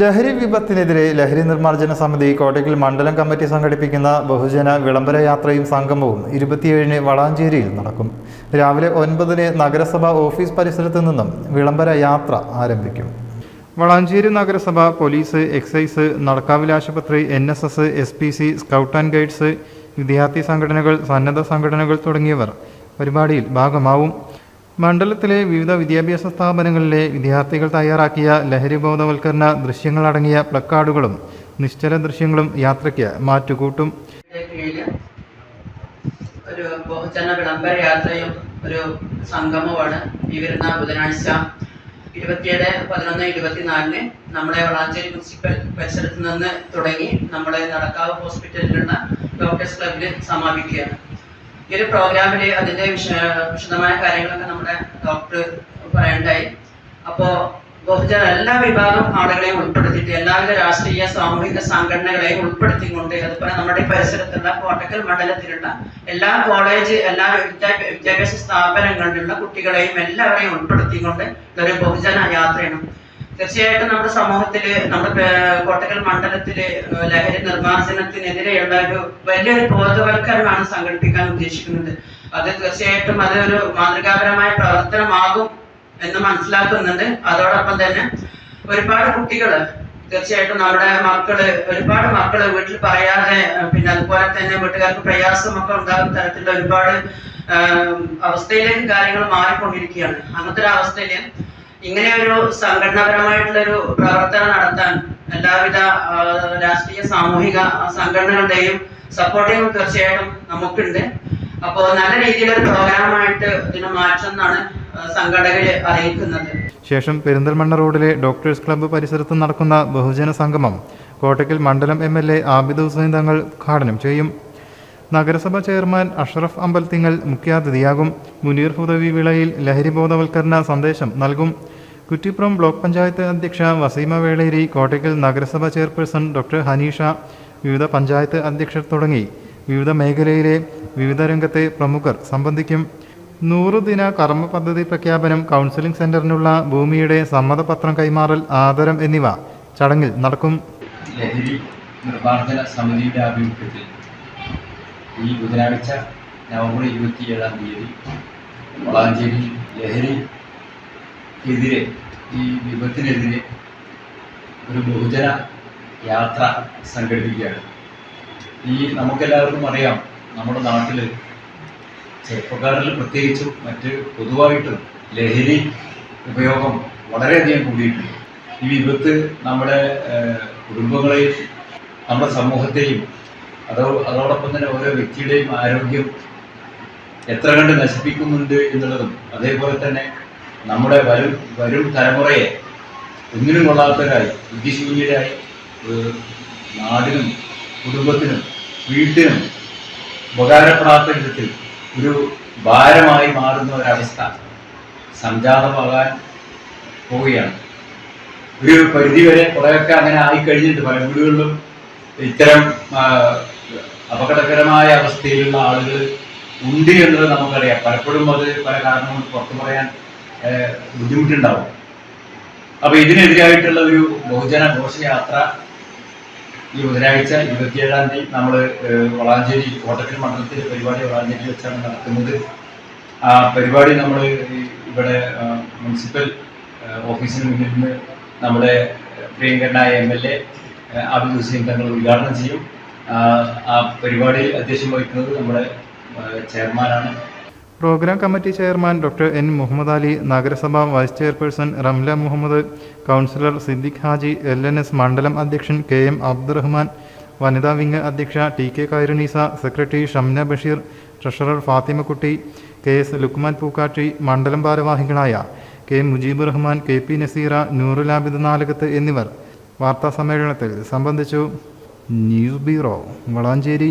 ലഹരി വിപത്തിനെതിരെ ലഹരി നിർമ്മാർജന സമിതി കോട്ടയ്ക്കൽ മണ്ഡലം കമ്മിറ്റി സംഘടിപ്പിക്കുന്ന ബഹുജന വിളംബര യാത്രയും സംഗമവും ഇരുപത്തിയേഴിന് വളാഞ്ചേരിയിൽ നടക്കും. രാവിലെ ഒൻപതിന് നഗരസഭ ഓഫീസ് പരിസരത്ത് നിന്നും വിളംബര യാത്ര ആരംഭിക്കും. വളാഞ്ചേരി നഗരസഭ പോലീസ് എക്സൈസ് നടക്കാവിൽ ആശുപത്രി N S S S P C scout and guides വിദ്യാർത്ഥി സംഘടനകൾ സന്നദ്ധ സംഘടനകൾ തുടങ്ങിയവർ പരിപാടിയിൽ ഭാഗമാവും. മണ്ഡലത്തിലെ വിവിധ വിദ്യാഭ്യാസ സ്ഥാപനങ്ങളിലെ വിദ്യാർത്ഥികൾ തയ്യാറാക്കിയ ലഹരി ബോധവൽക്കരണ ദൃശ്യങ്ങളടങ്ങിയ പ്ലക്കാർഡുകളും നിശ്ചല ദൃശ്യങ്ങളും യാത്രയ്ക്ക് മാറ്റുകൂട്ടും. ഒരു ബഹുജന വിളംബര യാത്രയും ഒരു സംഗമമാണ് ഈ വരുന്ന ബുധനാഴ്ച ഇരുപത്തിയേഴ് പതിനൊന്ന് ഇരുപത്തിനാലിന് നമ്മുടെ വളാഞ്ചേരി മുനിസിപ്പൽ പരിസരത്ത് നിന്ന് തുടങ്ങി നമ്മുടെ നടക്കാവ് ഹോസ്പിറ്റലിലുള്ള ഡോക്ടേഴ്സ് ക്ലബിൽ സമാപിക്കുകയാണ്. ഈ ഒരു പ്രോഗ്രാമിൽ അതിന്റെ വിശ വിശദമായ കാര്യങ്ങളൊക്കെ നമ്മുടെ ഡോക്ടർ പറയണ്ടായി. അപ്പോ ബഹുജന എല്ലാ വിഭാഗം ആളുകളെയും ഉൾപ്പെടുത്തിയിട്ട് എല്ലാവിധ രാഷ്ട്രീയ സാമൂഹിക സംഘടനകളെയും ഉൾപ്പെടുത്തിക്കൊണ്ട് അതുപോലെ നമ്മുടെ പരിസരത്തുള്ള കോട്ടക്കൽ മണ്ഡലത്തിലുള്ള എല്ലാ കോളേജ് എല്ലാ വിദ്യാ- വിദ്യാഭ്യാസ സ്ഥാപനങ്ങളിലുള്ള കുട്ടികളെയും എല്ലാവരെയും ഉൾപ്പെടുത്തിക്കൊണ്ട് ഒരു ബഹുജന യാത്രയാണ്. തീർച്ചയായിട്ടും നമ്മുടെ സമൂഹത്തിൽ നമ്മുടെ കോട്ടക്കൽ മണ്ഡലത്തിൽ ലഹരി നിർമ്മാർജനത്തിനെതിരെയുള്ള ഒരു വലിയൊരു ബോധവൽക്കരണമാണ് സംഘടിപ്പിക്കാൻ ഉദ്ദേശിക്കുന്നത്. അത് തീർച്ചയായിട്ടും അതൊരു മാതൃകാപരമായ പ്രവർത്തനമാകും എന്ന് മനസ്സിലാക്കുന്നുണ്ട്. അതോടൊപ്പം തന്നെ ഒരുപാട് കുട്ടികൾ തീർച്ചയായിട്ടും നമ്മുടെ മക്കൾ ഒരുപാട് മക്കൾ വീട്ടിൽ പറയാതെ പിന്നെ അതുപോലെ തന്നെ വീട്ടുകാർക്ക് പ്രയാസമൊക്കെ ഉണ്ടാകുന്ന തരത്തിലുള്ള ഒരുപാട് അവസ്ഥയിലേക്ക് കാര്യങ്ങൾ മാറിക്കൊണ്ടിരിക്കുകയാണ്. അങ്ങനത്തെ ഒരു അവസ്ഥയിൽ ഇങ്ങനെ ഒരു സംഘടനാപരമായിട്ടുള്ള ഒരു പ്രവർത്തനം നടത്താൻ എല്ലാവിധ രാഷ്ട്രീയ സാമൂഹിക സംഘടനകളുടെയും സപ്പോർട്ടിങ് തീർച്ചയായിട്ടും നമുക്കുണ്ട്. അപ്പോൾ നല്ല രീതിയിലൊരു പ്രോഗ്രാമായിട്ട് ഇതിനെ മാറ്റുമെന്നാണ് സംഘടകര് അറിയിക്കുന്നത്. ശേഷം പെരിന്തൽമണ്ണ റോഡിലെ ഡോക്ടേഴ്സ് ക്ലബ്ബ് പരിസരത്ത് നടക്കുന്ന ബഹുജന സംഗമം കോട്ടയ്ക്കൽ മണ്ഡലം M L A Abid Hussain Thangal ഉദ്ഘാടനം ചെയ്യും. നഗരസഭ ചെയർമാൻ അഷ്റഫ് അമ്പൽത്തിങ്ങൽ മുഖ്യാതിഥിയാകും. മുനീർ ഹുദവി വിളയിൽ ലഹരി ബോധവൽക്കരണ സന്ദേശം നൽകും. കുറ്റിപ്പുറം ബ്ലോക്ക് പഞ്ചായത്ത് അധ്യക്ഷ വസീമ വേളേരി കോട്ടയ്ക്കൽ നഗരസഭ ചെയർപേഴ്സൺ ഡോക്ടർ ഹനീഷ വിവിധ പഞ്ചായത്ത് അധ്യക്ഷർ തുടങ്ങി. വിവിധ മേഖലയിലെ വിവിധ രംഗത്തെ പ്രമുഖർ സംബന്ധിക്കും. നൂറുദിന കർമ്മ പദ്ധതി പ്രഖ്യാപനം കൗൺസിലിംഗ് സെന്ററിനുള്ള ഭൂമിയുടെ സമ്മതപത്രം കൈമാറൽ ആദരം എന്നിവ ചടങ്ങിൽ നടക്കും. നിർമ്മാർജന സമിതിയുടെ ആഭിമുഖ്യത്തിൽ ഈ ബുധനാഴ്ച നവംബർ ഇരുപത്തിയേഴാം തീയതി വളാഞ്ചേരി ലഹരിക്കെതിരെ ഈ വിപത്തിനെതിരെ ഒരു ബഹുജന യാത്ര സംഘടിപ്പിക്കുകയാണ്. ഈ നമുക്കെല്ലാവർക്കും അറിയാം നമ്മുടെ നാട്ടിൽ ചെറുപ്പക്കാരിൽ പ്രത്യേകിച്ചും മറ്റ് പൊതുവായിട്ടും ലഹരി ഉപയോഗം വളരെയധികം കൂടിയിട്ടുണ്ട്. ഈ വിപത്ത് നമ്മുടെ കുടുംബങ്ങളെയും നമ്മുടെ സമൂഹത്തെയും അതോ അതോടൊപ്പം തന്നെ ഓരോ വ്യക്തിയുടെയും ആരോഗ്യം എത്ര കണ്ട് നശിപ്പിക്കുന്നുണ്ട് എന്നുള്ളതും അതേപോലെ തന്നെ നമ്മുടെ വരും വരും തലമുറയെ ഒന്നിനും കൊള്ളാത്തവരായി ബുദ്ധിശൂന്യരായി നാടിനും കുടുംബത്തിനും വീട്ടിനും ഉപകാരപ്പെടാത്ത വിധത്തിൽ ഒരു ഭാരമായി മാറുന്ന ഒരവസ്ഥ സംജാതമാകാൻ പോവുകയാണ്. ഒരു പരിധിവരെ കുറേയൊക്കെ അങ്ങനെ ആയിക്കഴിഞ്ഞിട്ട് പല വീടുകളിലും ഇത്തരം അപകടകരമായ അവസ്ഥയിലുള്ള ആളുകൾ ഉണ്ട് എന്നത് നമുക്കറിയാം. പലപ്പോഴും അത് പല കാരണങ്ങൾ പുറത്തു പറയാൻ ബുദ്ധിമുട്ടുണ്ടാവും. അപ്പൊ ഇതിനെതിരായിട്ടുള്ള ഒരു ബഹുജന ഘോഷയാത്ര ഈ ബുധനാഴ്ച ഇരുപത്തിയേഴാം തീയതി നമ്മൾ വളാഞ്ചേരി കോട്ടക്കൽ മണ്ഡലത്തിൽ പരിപാടി വളാഞ്ചേരി വെച്ചാണ് നടക്കുന്നത്. ആ പരിപാടി നമ്മൾ ഇവിടെ മുനിസിപ്പൽ ഓഫീസിന് മുന്നിൽ നിന്ന് നമ്മുടെ പ്രിയങ്കരനായ M L A Abid Hussain Thangal ഉദ്ഘാടനം ചെയ്യും. ആ, പരിപാടിയിൽ അധ്യക്ഷം വഹിക്കുന്നത് നമ്മുടെ ചെയർമാനാണ്. Programme committee chairman doctor N Muhammad Ali നഗരസഭ vice chairperson Ramla Muhammad councillor Siddiq Haji L N S മണ്ഡലം അധ്യക്ഷൻ കെ എം അബ്ദുറഹ്മാൻ വനിതാ വിംഗ് അധ്യക്ഷ T K Khairunnisa secretary Shamna Basheer treasurer Fathimakutty K S Luqman Pookkatti മണ്ഡലം ഭാരവാഹികളായ K Mujeeb Rahman K P Naseera Noorul Abid Nalakath എന്നിവർ വാർത്താ സമ്മേളനത്തിൽ സംബന്ധിച്ചു news bureau Valanchery.